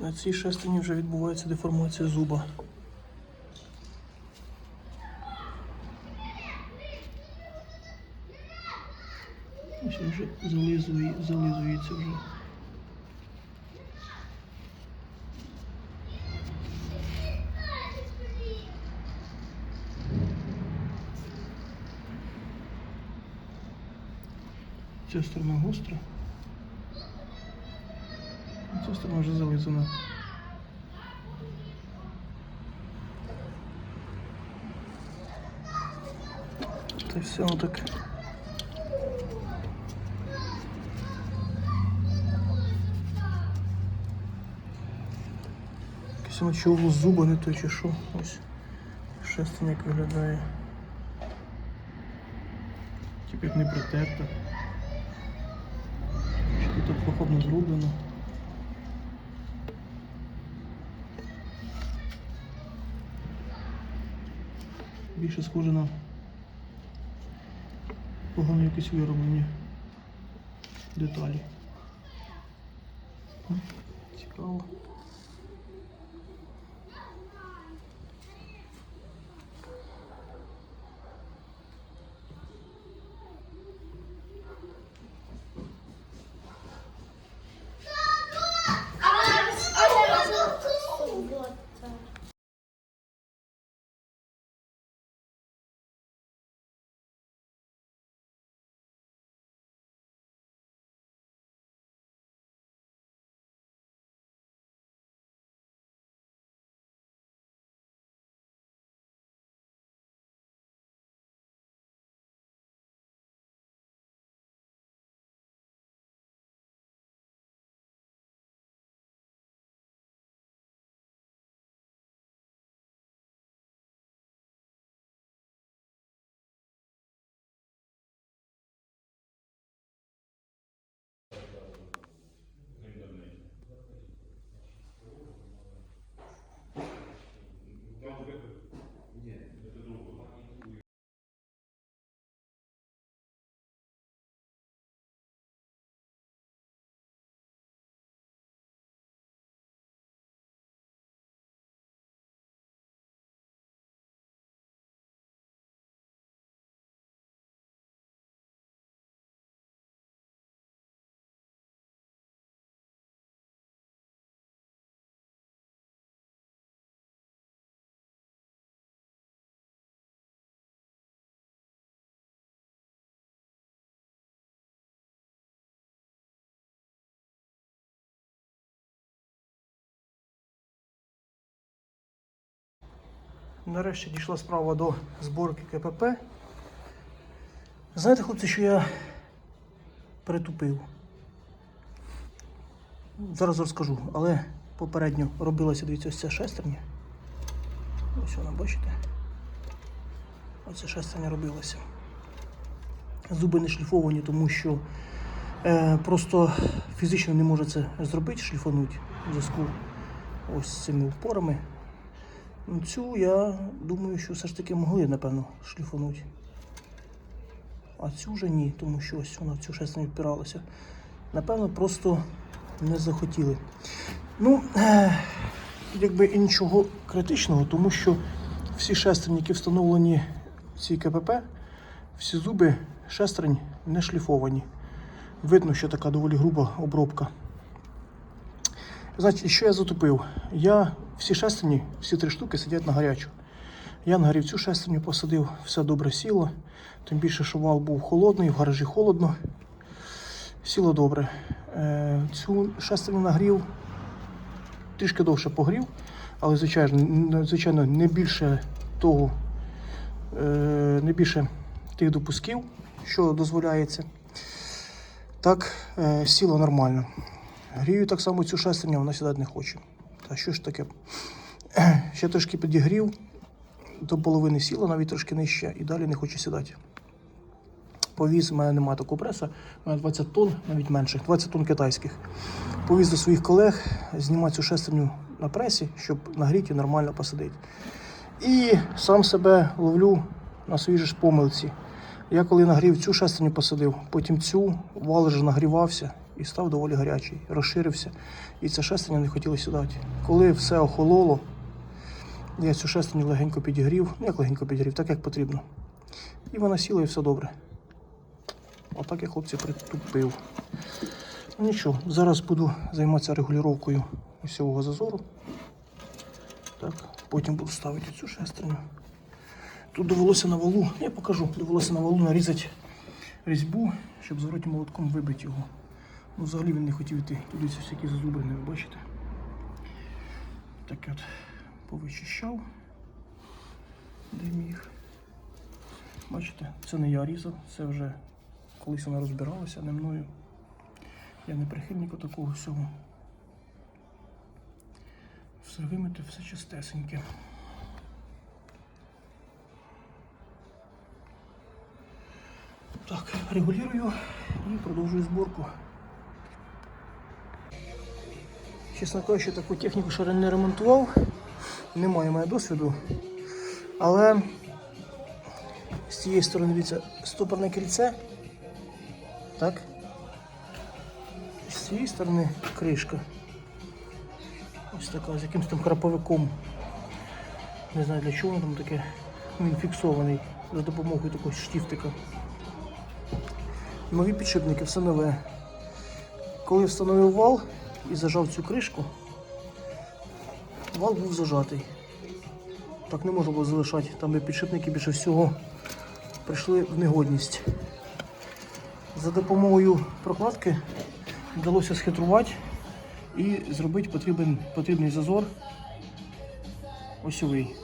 На цій шестерні вже відбувається деформація зуба. Ось він вже зализує, зализується вже. Ця сторона гостра. Ця сторона вже зализана. Та все отак. Якийсь чого зуба не той чи що. Ось шестин як виглядає. Як не притерта. Що тут так походно зроблено. Більше схоже на погано якісь вироблені деталі. Цікаво. Нарешті дійшла справа до зборки КПП. Знаєте, хлопці, що я притупив? Зараз розкажу, але попередньо робилася, дивіться, ось ця шестерня. Ось вона, бачите? Оця шестерня робилася. Зуби не шліфовані, тому що е, просто фізично не може це зробити, шліфануть в зв'язку ось з цими впорами. Цю я думаю, що все ж таки могли, напевно, шліфануть. А цю вже ні, тому що ось вона в цю шестерню впиралася. Напевно, просто не захотіли. Ну, якби і нічого критичного, тому що всі шестерні, які встановлені в цій КПП, всі зуби шестерень не шліфовані. Видно, що така доволі груба обробка. Значить, що я затупив? Я всі шестерні, всі три штуки сидять на гарячу. Я на гарівцю шестерню посадив, все добре сіло. Тим більше, що вал був холодний, в гаражі холодно. Сіло добре. Е, цю шестерню нагрів, трішки довше погрів, але звичайно, звичайно не більше того, е, не більше тих допусків, що дозволяється. Так, е, сіло нормально. Грію так само цю шестерню, вона сідати не хоче. Та що ж таке? Ще трошки підігрів, до половини сіла, навіть трошки нижче, і далі не хоче сідати. Повіз, у мене немає такого преса, у мене 20 тонн, навіть менше, 20 тонн китайських. Повіз до своїх колег, знімати цю шестерню на пресі, щоб нагріти і нормально посадити. І сам себе ловлю на своїй ж помилці. Я коли нагрів цю шестерню посадив, потім цю, вал вже нагрівався і став доволі гарячий, розширився. І це шестерня не хотіло сідати. Коли все охололо, я цю шестерню легенько підігрів, ну як легенько підігрів, так як потрібно. І вона сіла і все добре. Отак я хлопці притупив. Ну нічого, зараз буду займатися регулювання усього зазору. Так, потім буду ставити цю шестерню. Тут довелося на валу, я покажу, довелося на валу нарізати різьбу, щоб зворотнім молотком вибити його. Ну, взагалі він не хотів йти. Туди ці всякі зазубрини, ви бачите. Так от повичищав, де міг. Бачите, це не я різав, це вже колись вона розбиралася, не мною. Я не прихильник такого всього. Все вимити, все чистесеньке. Так, регулюю і продовжую зборку. Чесно кажучи, таку техніку ще не ремонтував. Немає моєї досвіду. Але з цієї сторони дивіться стопорне кільце. Так. З цієї сторони кришка. Ось така, з якимось там храповиком. Не знаю для чого там таке. Він фіксований за допомогою такого штифтика. Нові підшипники, все нове. Коли встановив вал і зажав цю кришку, вал був зажатий. Так не можна було залишати, там де підшипники більше всього прийшли в негодність. За допомогою прокладки вдалося схитрувати і зробити потрібен, потрібний зазор осьовий.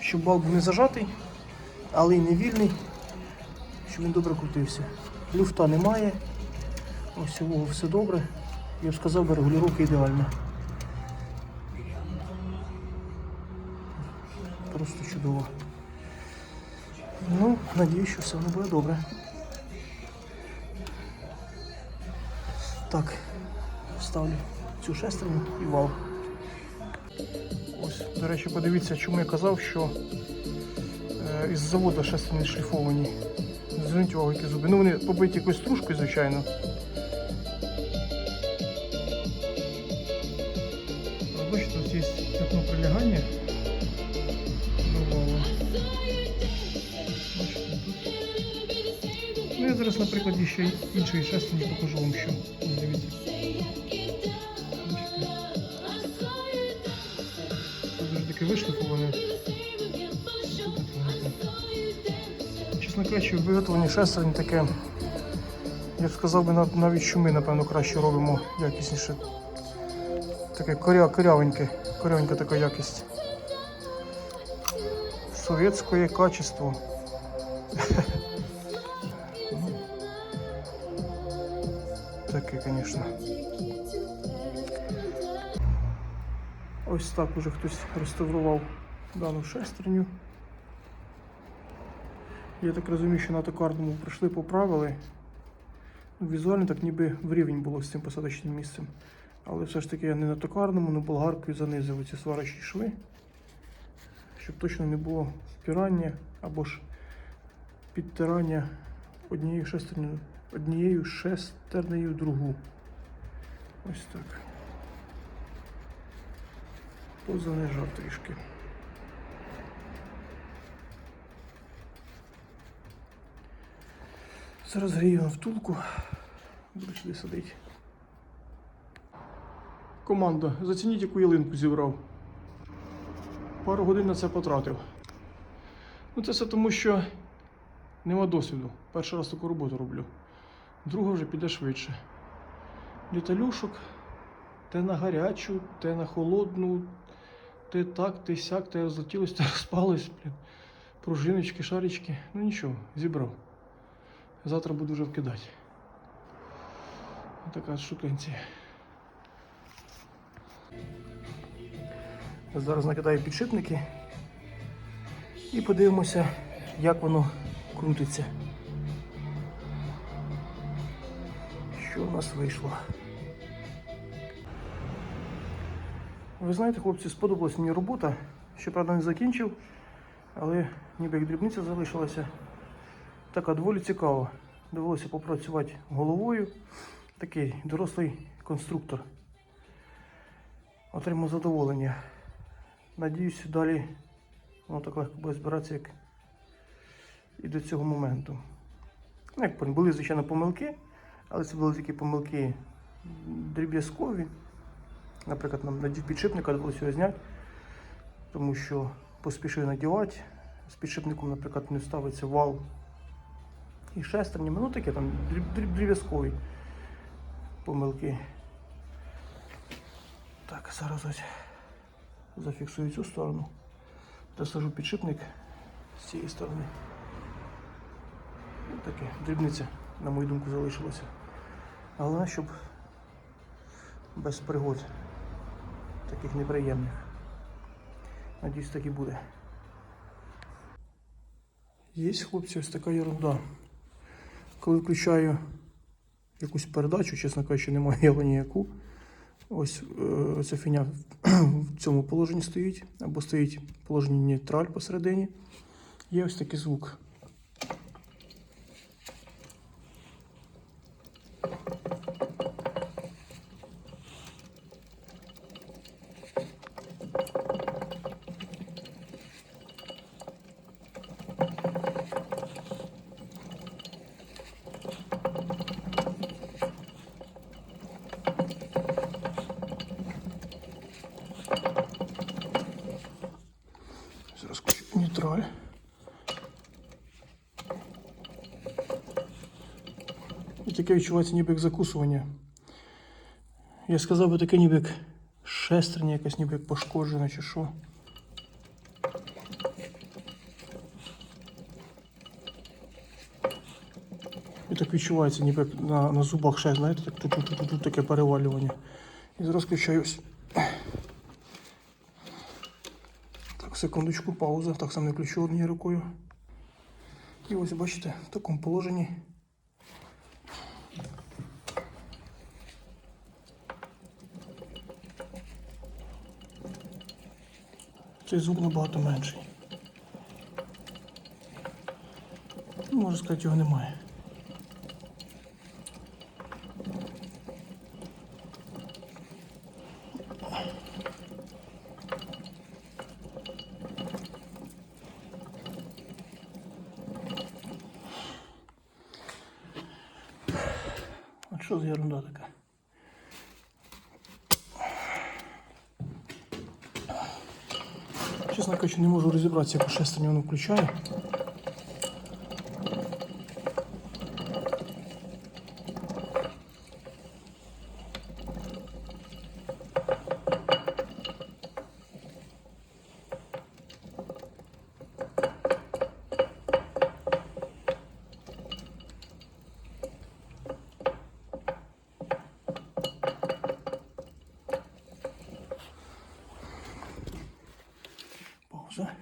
Щоб вал був не зажатий, але й не вільний, щоб він добре крутився. Люфта немає, осьового все добре. Я б сказав, би, регулювання ідеальна. Просто чудово. Ну, надіюсь, що все воно буде добре. Так, ставлю цю шестерню і вал. Ось, до речі, подивіться, чому я казав, що е, із заводу шестерні шліфовані. Зверніть увагу, які зуби. Ну вони побиті якоюсь стружкою, звичайно. Ну я зараз на прикладі ще іншої шестерні покажу вам, що. Дивіться. Дуже таке вишліфоване. Чесно кажучи, виготовлення шестерень таке, я б сказав би, навіть що ми, напевно, краще робимо якісніше. Таке коря, корявеньке, корявенька така якість. Совєтське качество. Звісно. Ось так уже хтось реставрував дану шестерню. Я так розумію, що на токарному прийшли, поправили. Ну, Візуально так ніби в рівень було з цим посадочним місцем. Але все ж таки я не на токарному, але болгаркою занизив ці сварочні шви, щоб точно не було впирання або ж підтирання однією шестернею, однією шестернею другу. Ось так. Позанижав трішки. Зараз грію його втулку. Буду сюди садити. Команда, зацініть, яку ялинку зібрав. Пару годин на це потратив. Ну це все тому, що нема досвіду. Перший раз таку роботу роблю. Друга вже піде швидше. Літалюшок, те на гарячу, те на холодну, те так, те сяк, те розлетілось, те розпалось, блін. Пружиночки, шарички. Ну нічого, зібрав. Завтра буду вже вкидати. Така штукенція. Зараз накидаю підшипники і подивимося, як воно крутиться. Що у нас вийшло? Ви знаєте, хлопці, сподобалась мені робота. Щоправда, не закінчив, але ніби як дрібниця залишилася. Така доволі цікава. Довелося попрацювати головою, такий дорослий конструктор. Отримав задоволення. Надіюсь, далі воно так легко буде збиратися, як і до цього моменту. Ну, як були, звичайно, помилки, але це були такі помилки дріб'язкові. Наприклад, нам надів підшипника довелося його зняти, тому що поспішив надівати. З підшипником, наприклад, не ставиться вал і шестернями. Ну таке там дріб- дріб- дріб'язкові помилки. Так, зараз ось зафіксую цю сторону. Засажу підшипник з цієї сторони. Таке, дрібниця, на мою думку, залишилася. Але щоб без пригод таких неприємних. Надіюсь, так і буде. Є, хлопці, ось така ерунда. Коли включаю якусь передачу, чесно кажучи, немає я ніяку. Ось е, ця фіня в цьому положенні стоїть, або стоїть в положенні нейтраль посередині. Є ось такий звук. Зараз включу нейтраль. І таке відчувається ніби як закусування. Я сказав би таке ніби як шестерня якась ніби як пошкоджена чи що. І так відчувається, ніби як на, на зубах ще, знаєте, так тут таке перевалювання. І зараз включаюсь. Так, секундочку, пауза. Так само не включу однією рукою. І ось бачите, в такому положенні. Цей звук набагато менший. Можна сказати, його немає. Що за ерунда така? Чесно кажучи, не можу розібратися, яку шестерню воно включає. Пауза.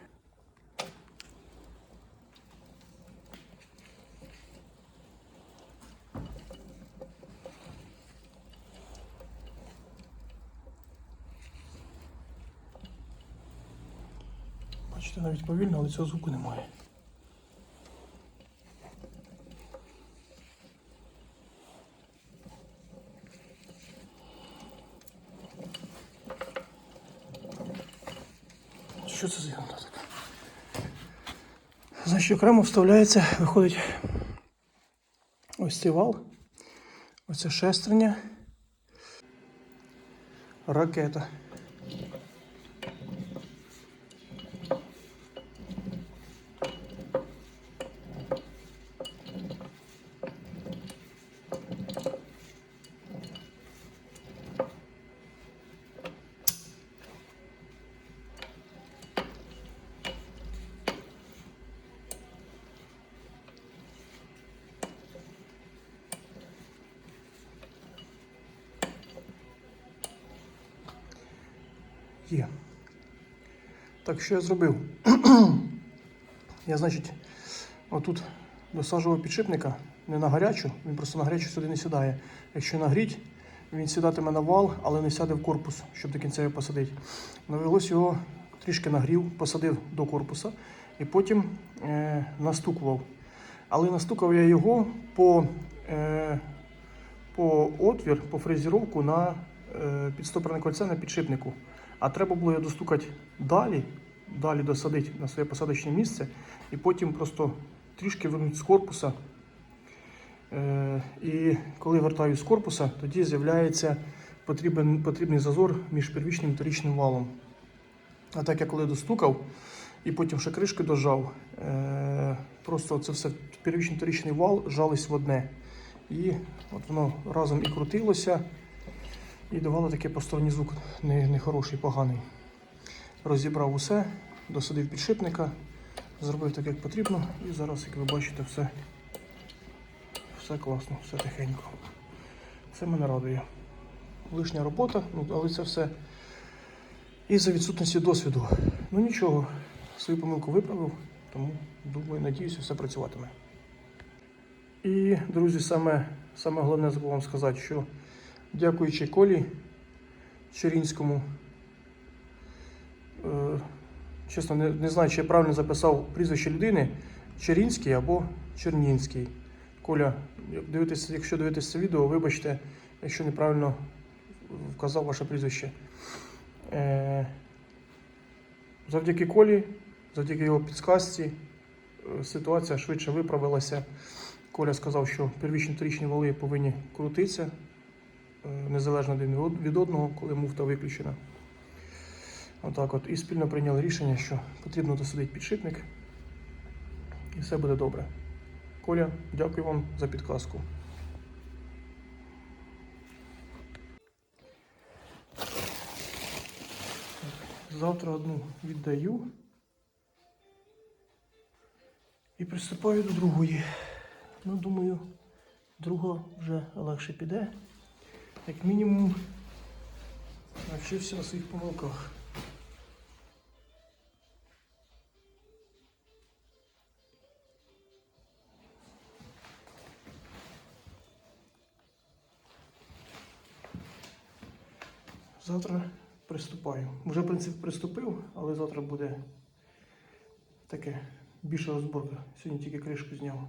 Бачите, навіть повільно, але цього звуку немає. Що це за ерунда така? Значить, окремо вставляється, виходить ось цей вал, оце шестерня, ракета. Є. Так, що я зробив? я, значить, отут досаджував підшипника не на гарячу, він просто на гарячу сюди не сідає. Якщо нагріть, він сідатиме на вал, але не сяде в корпус, щоб до кінця його посадити. Навелось його трішки нагрів, посадив до корпуса і потім е, настукував. Але настукав я його по, е, по отвір, по фрезеровку на е, підстопорне кольце на підшипнику. А треба було його достукати далі, далі досадити на своє посадочне місце, і потім просто трішки вернути з корпуса. Е, і коли вертаю з корпуса, тоді з'являється потрібен, потрібний зазор між первічним і вторічним валом. А так я коли достукав і потім ще кришки дожав, е, просто це все первічний вторічний вал жались в одне. І от воно разом і крутилося, і давало таке посторонній звук не- нехороший, поганий. Розібрав усе, досадив підшипника, зробив так, як потрібно, і зараз, як ви бачите, все, все класно, все тихенько. Це мене радує. Лишня робота, ну, але це все із-за відсутності досвіду. Ну нічого, свою помилку виправив, тому думаю, надіюся, все працюватиме. І, друзі, саме, саме головне забув вам сказати, що дякуючи Колі Черінському, е, чесно, не, не знаю, чи я правильно записав прізвище людини, Черінський або Чернінський. Коля, дивитесь, якщо дивитесь це відео, вибачте, якщо неправильно вказав ваше прізвище. Е, завдяки Колі, завдяки його підсказці, е, ситуація швидше виправилася. Коля сказав, що первічні трічні вали повинні крутитися незалежно один від- від одного, коли муфта виключена. Отак от. І спільно прийняли рішення, що потрібно досадити підшипник, і все буде добре. Коля, дякую вам за підказку. Завтра одну віддаю і приступаю до другої. Ну, думаю, друга вже легше піде. Як мінімум, навчився на своїх помилках. Завтра приступаю. Вже, в принципі, приступив, але завтра буде таке більша розборка. Сьогодні тільки кришку зняв.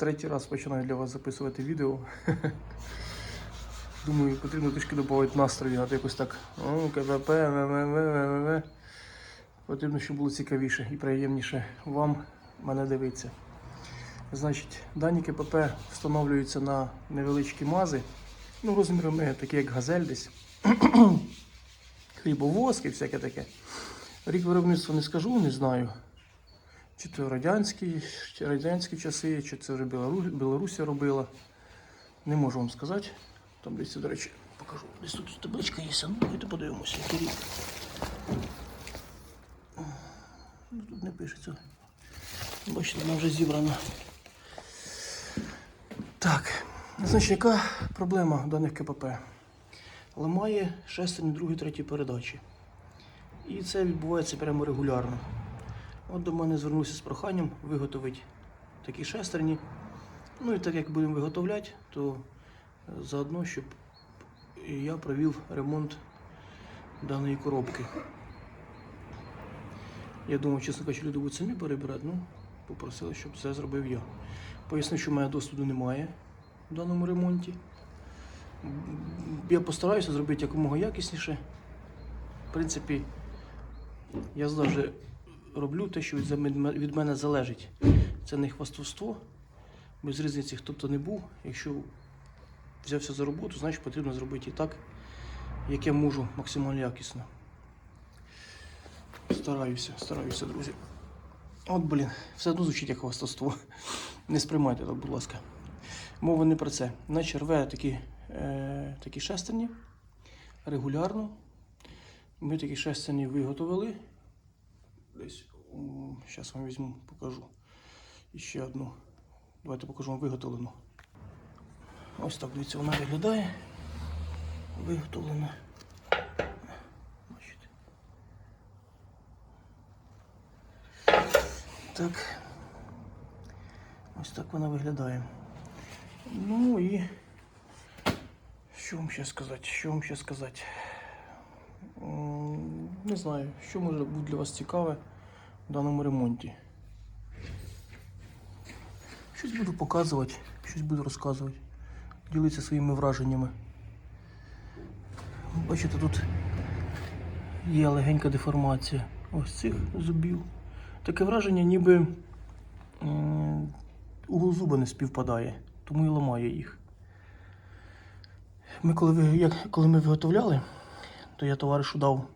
Третій раз починаю для вас записувати відео. Думаю, потрібно трішки додати настрою, а то якось так. О, КПП, ВВВ. Потрібно, щоб було цікавіше і приємніше вам мене дивитися. Значить, дані КПП встановлюються на невеличкі мази. Ну, розмірами такі, як газель десь. Хлібовозки, всяке таке. Рік виробництва не скажу, не знаю. Чи це радянські, чи радянські часи, чи це вже Білору... Білорусія робила. Не можу вам сказати. Там десь, до речі, покажу. Десь тут табличка є, ну давайте подивимося, який рік. Ну, Тут не пишеться. Бачите, вона вже зібрана. Так, значить, яка проблема даних КПП? Ламає шестерні, другої, третій передачі. І це відбувається прямо регулярно. От до мене звернувся з проханням виготовити такі шестерні. Ну і так як будемо виготовляти, то е, заодно, щоб я провів ремонт даної коробки. Я думав, чесно кажучи, люди будуть самі перебирати, ну попросили, щоб це зробив я. Поясню, що мене досвіду немає в даному ремонті. Я постараюся зробити якомога якісніше. В принципі, я завжди роблю те, що від мене залежить. Це не хвастовство, без різниці, хто б то не був. Якщо взявся за роботу, значить потрібно зробити і так, як я можу, максимально якісно. Стараюся, стараюся, друзі. От, блін, все одно звучить як хвастовство. Не сприймайте так, будь ласка. Мова не про це. Наче рве такі, е, такі шестерні регулярно. Ми такі шестерні виготовили. Десь Зараз вам візьму, покажу. Ще одну. Давайте покажу вам виготовлену. Ось так, дивіться, вона виглядає. Виготовлена. Бачите. Так. Ось так вона виглядає. Ну і що вам ще сказати? Що вам ще сказати? Не знаю, що може бути для вас цікаве в даному ремонті. Щось буду показувати, щось буду розказувати, ділитися своїми враженнями. Бачите, тут є легенька деформація ось цих зубів. Таке враження, ніби угол зуба не співпадає, тому і ламає їх. Ми коли, як, коли ми виготовляли, то я товаришу дав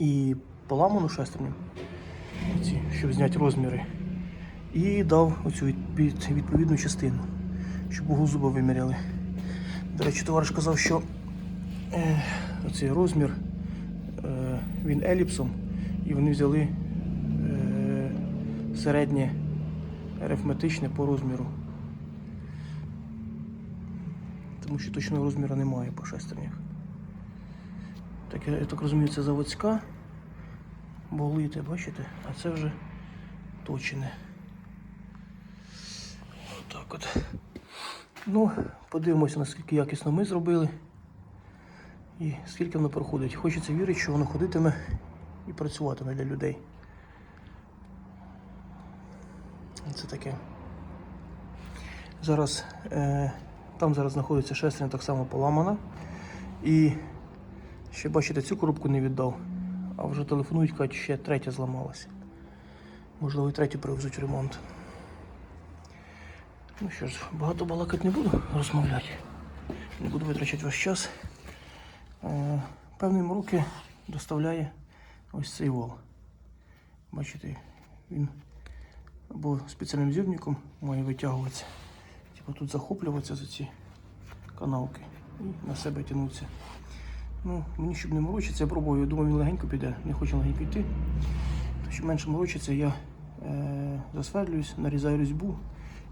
і поламану шестерню, щоб зняти розміри, і дав оцю відповідну частину, щоб угол зуба виміряли. До речі, товариш казав, що е, оцей розмір е, він еліпсом, і вони взяли е, середнє арифметичне по розміру. Тому що точного розміру немає по шестернях. Так, я, так розумію, це заводська болите, бачите? А це вже точене. Отак от. Ну, подивимося, наскільки якісно ми зробили. І скільки воно проходить. Хочеться вірити, що воно ходитиме і працюватиме для людей. Це таке. Зараз е, там зараз знаходиться шестерня так само поламана. І ще бачите, цю коробку не віддав. А вже телефонують, кажуть, ще третя зламалася. Можливо, і третю привезуть ремонт. Ну що ж, багато балакати не буду розмовляти. Не буду витрачати ваш час. Е, певні мороки доставляє ось цей вал. Бачите, він або спеціальним зірником має витягуватися. Типу тут захоплюватися за ці канавки і на себе тягнутися. Ну, мені щоб не морочитися, я пробую. Я думаю, він легенько піде, не хоче легенько йти. То щоб менше морочитися, я е, засвердлююсь, нарізаю різьбу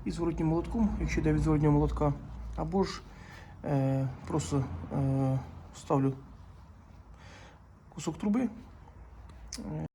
і зворотнім молотком, якщо йде від зворотнього молотка, або ж е, просто е, ставлю кусок труби, е,